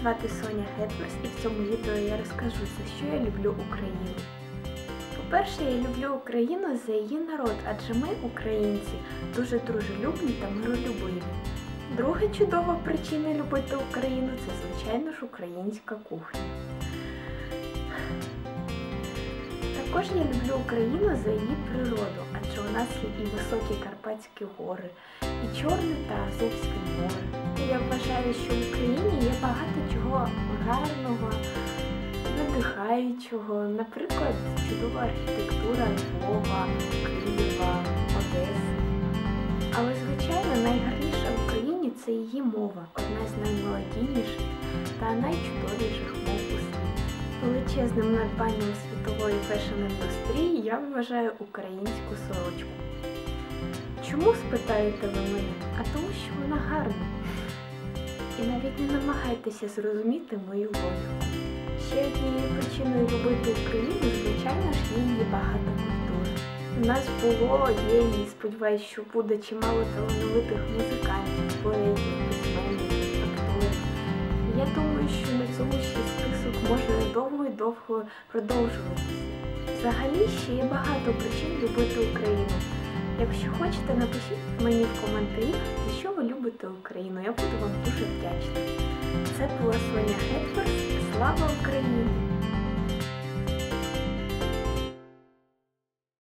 звати Соня Гетверс і в цьому відео я розкажу, за що я люблю Україну. По-перше, я люблю Україну за її народ, адже ми, українці, дуже дружелюбні та миролюбиві. Друга чудова причина любити Україну це, звичайно ж, українська кухня. Також я люблю Україну за її природу, адже у нас є і високі Карпатські гори, і Чорне та Азовське море. Я вважаю, що багато чого гарного, надихаючого, наприклад, чудова архітектура Львова, Києва, Одеси. Але, звичайно, найгарніше в Україні це її мова, одна з наймолодійніших та найчудовіших мов у світі. Величезним надбанням світової фешн-індустрії я вважаю українську сорочку. Чому спитаєте ви мене? А тому, що вона гарна. Навіть не намагайтеся зрозуміти мою логіку. Ще однією причиною любити Україну, звичайно ж, її багата культура. У нас було, є і сподіваюся, що буде чимало талановитих музикантів, поетів, письменників, акторів. Я думаю, що на цьому ще список може довго і довго продовжуватися. Взагалі ще є багато причин любити Україну. Якщо хочете, напишіть мені в коментарі, за що ви любите Україну. Я буду вам дуже вдячна. Це була Соня Хетфорд. Слава Україні!